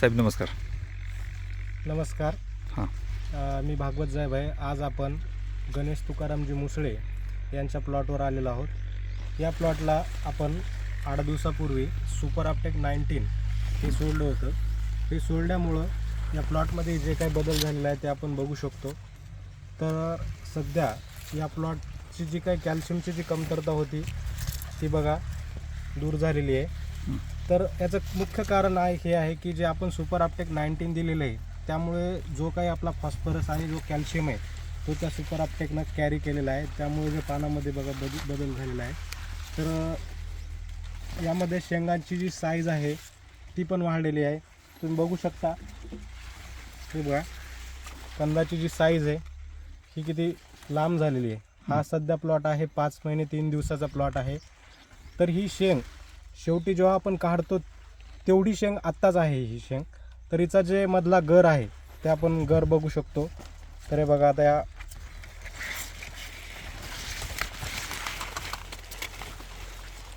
साहेब नमस्कार. नमस्कार. हां. अ, मी भागवत जायब आहे. आज आपण गणेश तुकारामजी मुसळे यांच्या प्लॉटवर आलेलो आहोत. या प्लॉटला आपण आठ दिवसापूर्वी सुपर आपटेक नाईन्टीन हे सोडलं होतं. हे सोडल्यामुळं या प्लॉटमध्ये जे काही बदल झालेला आहे ते आपण बघू शकतो. तर सध्या या प्लॉटची जी काही कॅल्शियमची जी कमतरता होती ती बघा दूर झालेली आहे. तर याचं मुख्य कारण आहे हे आहे की जे आपण सुपर आपटेक नाईन्टीन दिलेलं आहे त्यामुळे जो काही आपला फॉस्फरस आणि जो कॅल्शियम आहे तो त्या सुपर आपटेकनं कॅरी केलेला आहे. त्यामुळे जे पानामध्ये बघा बद बदल झालेला आहे. तर यामध्ये शेंगांची जी साईज आहे ती पण वाढलेली आहे. तुम्ही बघू शकता. हे बघा. कंदाची जी साईज आहे ही किती लांब झालेली आहे. हा सध्या प्लॉट आहे पाच महिने तीन दिवसाचा प्लॉट आहे. तर ही शेंग शेवटी जेव्हा आपण काढतो तेवढी शेंग आत्ताच आहे ही शेंग. तर हिचा जे मधला गर आहे ते आपण गर बघू शकतो. तर हे बघा आता या.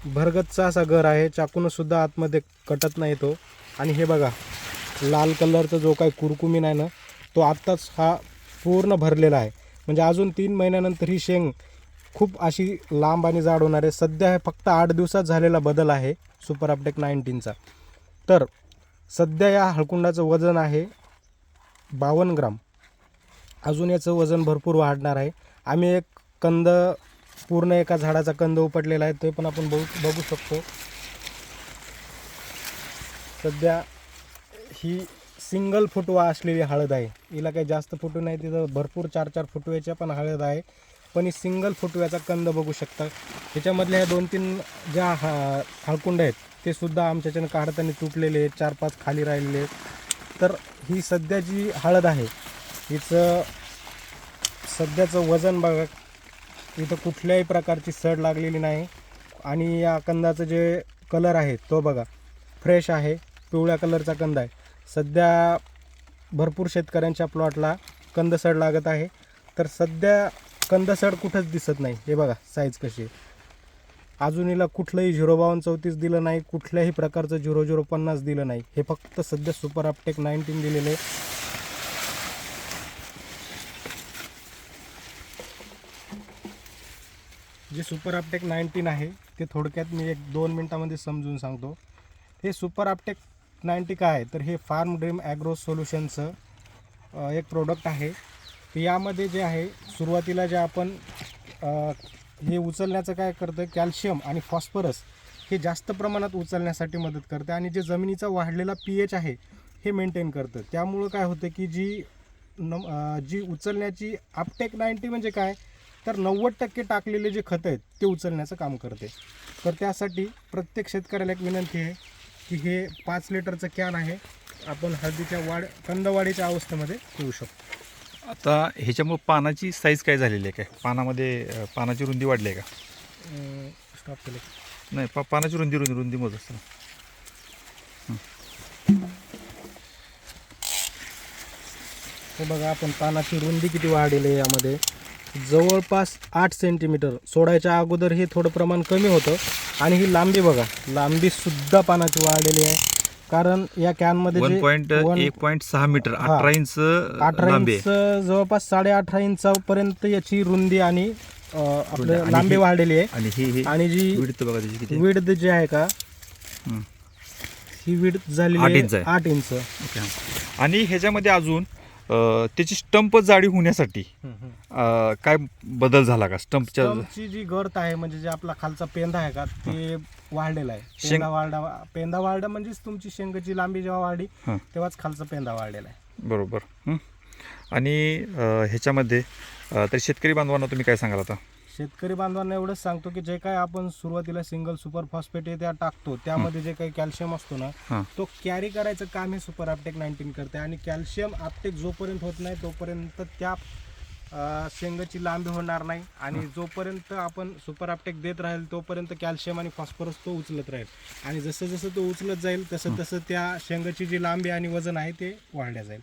भरगतचा असा गर आहे चाकूनसुद्धा आतमध्ये कटत नाही तो. आणि हे बघा लाल कलरचा जो काही कुरकुमीन आहे ना तो आत्ताच हा पूर्ण भरलेला आहे. म्हणजे अजून तीन महिन्यानंतर ही शेंग खूप अशी लांब आणि जाड होणार आहे. सध्या हे फक्त आठ दिवसात झालेला बदल आहे सुपर अपटेक नाईन्टीनचा तर सध्या या हळकुंडाचं वजन आहे बावन्न ग्राम. अजून याचं वजन भरपूर वाढणार आहे. आम्ही एक कंद पूर्ण एका झाडाचा कंद उपटलेला आहे ते पण आपण बघू बघू शकतो. सध्या ही सिंगल फुटवा असलेली हळद आहे. हिला काही जास्त फुटू नाही तिथं भरपूर चार चार फुटव्याच्या पण हळद आहे. पण ही सिंगल फुटव्याचा कंद बघू शकता. ह्याच्यामधल्या ह्या दोन तीन ज्या हा हळकुंड आहेत ते सुद्धा आमच्याच्यानं काढताना तुटलेले आहेत चार पाच खाली राहिलेले आहेत. तर ही सध्या जी हळद आहे हिचं सध्याचं वजन बघा इथं कुठल्याही प्रकारची सड लागलेली नाही. आणि या कंदाचं जे कलर आहे तो बघा फ्रेश आहे पिवळ्या कलरचा कंद आहे. सध्या भरपूर शेतकऱ्यांच्या प्लॉटला कंद सड लागत आहे. तर सध्या कंदसड कुठंच दिसत नाही. हे बघा साईज कशी आहे. अजून हिला कुठलंही झिरो बावन्न चौतीस दिलं नाही कुठल्याही प्रकारचं झिरो झिरो पन्नास दिलं नाही. हे फक्त सध्या सुपर अपटेक नाईन्टीन दिलेलं आहे. जे सुपर अपटेक नाईन्टीन आहे ते थोडक्यात मी एक दोन मिनटामध्ये समजून सांगतो. हे सुपर अपटेक नाईन्टी काय आहे? तर हे फार्म ड्रीम ॲग्रो सोल्युशनचं एक प्रोडक्ट आहे. तर यामध्ये जे आहे सुरुवातीला जे आपण अ, हे उचलण्याचं काय करतं कॅल्शियम आणि फॉस्फरस हे जास्त प्रमाणात उचलण्यासाठी मदत करते आणि जे जमिनीचा वाढलेला पी एच आहे हे मेंटेन करतं. त्यामुळं काय होतं की जी न अ, जी उचलण्याची आपटेक नाईन्टी म्हणजे काय तर नव्वद टक्के टाकलेले जे खतं आहेत ते उचलण्याचं काम करते. तर त्यासाठी प्रत्येक शेतकऱ्याला एक विनंती आहे की हे पाच लिटरचं कॅन आहे आपण हळदीच्या वाढ कंदवाडीच्या अवस्थेमध्ये ठेवू शकतो. आता ह्याच्यामुळे पानाची साईज काय झालेली आहे काय? पानामध्ये अं, पानाची रुंदी वाढली आहे का? स्टॉप केले. नाही पा पानाची रुंदी रुंदी रुंदी मोज असतं हे. बघा आपण पानाची रुंदी किती वाढलेली आहे यामध्ये. जवळपास आठ सेंटीमीटर सोडायच्या अगोदर हे थोडं प्रमाण कमी होतं. आणि ही लांबी बघा. लांबी सुद्धा पानाची वाढलेली आहे. कारण या कॅनमध्ये वन पॉईंट एक पॉईंट सहा मीटर. अठरा इंच अठरा लांबी इंच आहे जवळपास साडे अठरा इंचापर्यंत याची रुंदी आणि अं, रुंदी. आपलं आणि लांबी ही- वाढलेली आहे आणि ही ही आणि जी विडत बघा त्याची किती विड जे आहे का हं. विड आठ झालेली इंच आहे. आठ इंच ओके. आणि ह्याच्यामध्ये अजून त्याची स्टंप जाडी होण्यासाठी काय बदल झाला का? स्टंपच्या स्टंपची जी गर्थ आहे म्हणजे जे आपला खालचा पेंदा आहे का ते वाढलेला आहे. शेंग- वाढला पेंदा वाढला म्हणजेच तुमची शेंगाची लांबी जेव्हा वाढली. तेव्हाच खालचा पेंदा वाढलेला आहे. बरोबर. आणि ह्याच्यामध्ये तर शेतकरी बांधवांना तुम्ही काय सांगाल आता? शेतकरी बांधवांना एवढंच सांगतो की जे काही आपण सुरुवातीला सिंगल सुपर फॉस्फेट त्या टाकतो त्यामध्ये जे काही कॅल्शियम असतो ना हां. तो कॅरी करायचं काम हे सुपर आपटेक नाईन्टीन करते आणि कॅल्शियम आपटेक जोपर्यंत होत नाही तोपर्यंत त्या अं, शेंगाची लांबी होणार नाही. आणि जोपर्यंत आपण सुपर आपटेक देत राहील तोपर्यंत कॅल्शियम आणि फॉस्फरस तो उचलत राहील. आणि जसं जसं तो उचलत जाईल तसं तसं त्या शेंगाची जी लांबी आणि वजन आहे ते वाढल्या जाईल.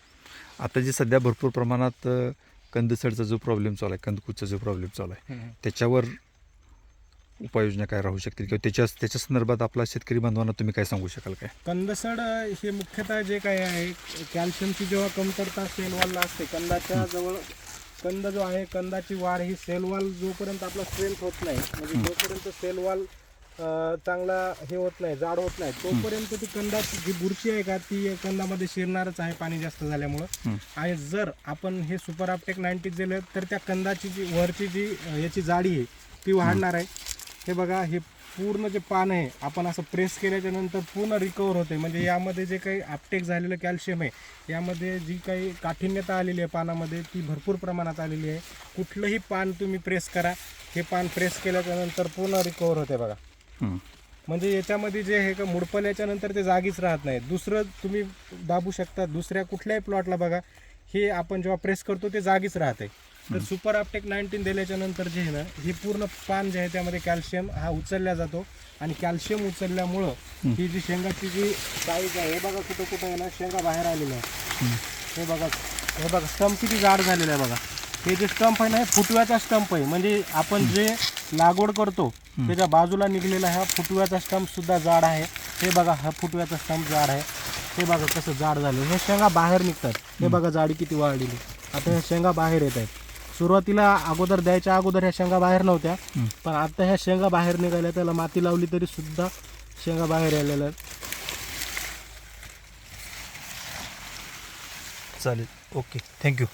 आता जे सध्या भरपूर प्रमाणात अं, कंदसडचा जो प्रॉब्लेम चालू आहे कंदकुचा जो प्रॉब्लेम चालू आहे त्याच्यावर उपाययोजना काय राहू शकतील? किंवा त्याच्या त्याच्या संदर्भात आपला शेतकरी बांधवांना तुम्ही काय सांगू शकाल काय? कंदसड हे मुख्यतः जे काही आहे कॅल्शियमची जेव्हा कमतरता सेलवॉलला असते कंदाच्या जवळ कंद जो आहे कंदाची वाढ ही सेलवॉल जोपर्यंत आपला स्ट्रेंथ होत नाही म्हणजे जोपर्यंत सेलवॉल चांगला हे होत नाही जाड होत नाही. तोपर्यंत ती कंदाची जी बुरशी आहे का ती कंदामध्ये शिरणारच आहे पाणी जास्त झाल्यामुळं. आणि जर आपण हे सुपर आपटेक नाईन्टी दिलं तर त्या कंदाची जी वरची जी याची जाडी आहे ती वाढणार आहे. हे बघा हे पूर्ण जे पान आहे आपण असं प्रेस केल्याच्यानंतर पूर्ण रिकवर होते म्हणजे यामध्ये जे काही आपटेक झालेलं कॅल्शियम आहे यामध्ये जी काही काठिण्यता आलेली आहे पानामध्ये ती भरपूर प्रमाणात आलेली आहे. कुठलंही पान तुम्ही प्रेस करा. हे पान प्रेस केल्याच्यानंतर पूर्ण रिकवर होते बघा. म्हणजे याच्यामध्ये जे आहे का मुडपल्याच्या नंतर ते जागीच राहत नाही दुसरं तुम्ही दाबू शकता दुसऱ्या कुठल्याही प्लॉटला बघा हे आपण जेव्हा प्रेस करतो ते जागीच राहते. तर सुपर आपटेक नाईन्टीन दिल्याच्या नंतर जे आहे ना हे पूर्ण पान जे आहे त्यामध्ये कॅल्शियम हा उचलला जातो. आणि कॅल्शियम उचलल्यामुळं ही जी शेंगाची जी साईज आहे हे बघा कुठं कुठं आहे ना शेंगा बाहेर आलेल्या आहे हे बघा हे बघा स्टंप किती जाड झालेला आहे बघा. हे जे स्टंप आहे ना हे फुटव्याचा स्टंप आहे. म्हणजे आपण जे लागवड करतो. त्याच्या बाजूला निघलेला हा फुटव्याचा स्टंप सुद्धा जाड आहे. हे बघा हा फुटव्याचा स्टंप जाड आहे. हे बघा कसं जाड झालं. हे शेंगा बाहेर निघतात. हे बघा जाडी किती वाढलेली आता ह्या शेंगा बाहेर येत आहेत. सुरुवातीला अगोदर द्यायच्या अगोदर ह्या शेंगा बाहेर नव्हत्या. पण आता ह्या शेंगा बाहेर निघाल्या. त्याला माती लावली तरी सुद्धा शेंगा बाहेर आलेल्या आहेत. चालेल. ओके. Thank you.